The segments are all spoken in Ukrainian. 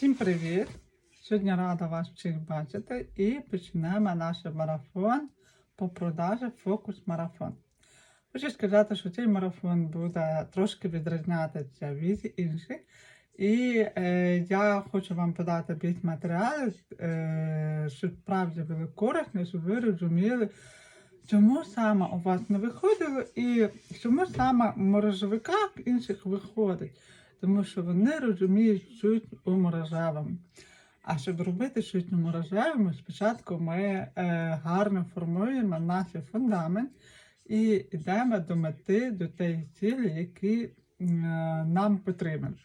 Всім привіт! Сьогодні рада вас всіх бачити і почнемо наш марафон по продажі фокус марафон. Хочу сказати, що цей марафон буде трошки відрізнятися від інших. І е, я хочу вам подати більш матеріали, е, щоб справді були корисні, щоб ви розуміли, чому саме у вас не виходило і чому саме в мережовиках інших виходить тому що вони розуміють суть у мережевому. А щоб робити щось у мережевому, спочатку ми е, гарно формуємо наш фундамент і йдемо до мети, до тієї цілі, які е, нам потрібні.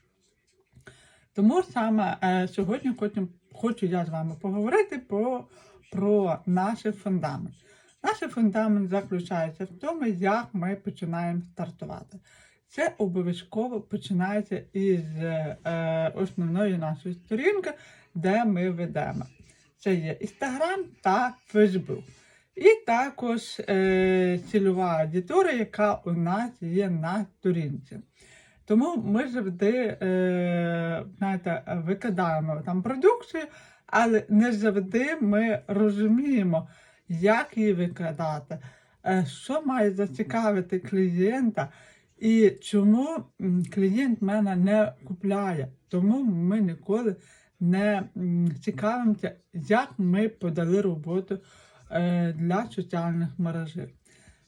Тому саме е, сьогодні хочу, хочу я з вами поговорити по, про наш фундамент. Наш фундамент заключається в тому, як ми починаємо стартувати. Це обов'язково починається із е, основної нашої сторінки, де ми ведемо. Це є Instagram та Facebook. І також е, цільова аудиторія, яка у нас є на сторінці. Тому ми завжди е, знаєте, викидаємо там продукцію, але не завжди ми розуміємо, як її викладати, е, що має зацікавити клієнта. І чому клієнт мене не купляє? Тому ми ніколи не цікавимося, як ми подали роботу е, для соціальних мережів.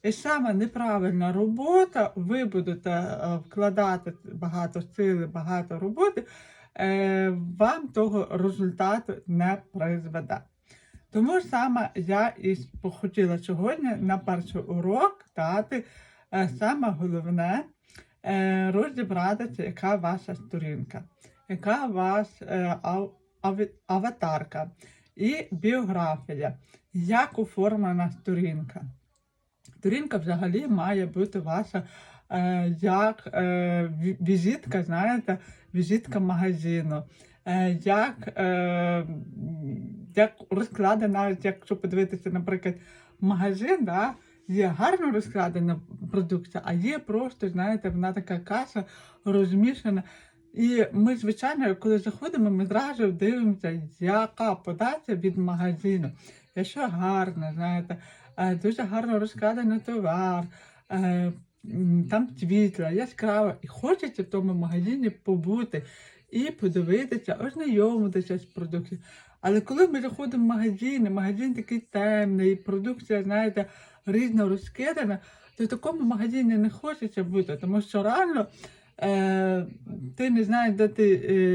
І саме неправильна робота, ви будете е, вкладати багато сили, багато роботи, е, вам того результату не призведе. Тому саме я і хотіла сьогодні на перший урок дати саме головне е, розібратися, яка ваша сторінка, яка вас е, аватарка і біографія, як оформлена сторінка. Сторінка взагалі має бути ваша е, як е, візитка, знаєте, візитка магазину. Е, як, е, як розкладена, якщо подивитися, наприклад, магазин, да, є гарно розкладена продукція, а є просто, знаєте, вона така каса розмішана. І ми, звичайно, коли заходимо, ми зразу дивимося, яка подача від магазину. Якщо гарно, знаєте, е, дуже гарно розкладений товар, е, там світло, яскраво, і хочеться в тому магазині побути і подивитися, ознайомитися з продукцією. Але коли ми заходимо в магазин, магазин такий темний, продукція, знаєте, різно розкидана, то в такому магазині не хочеться бути, тому що реально е, ти не знаєш, де ти. Е,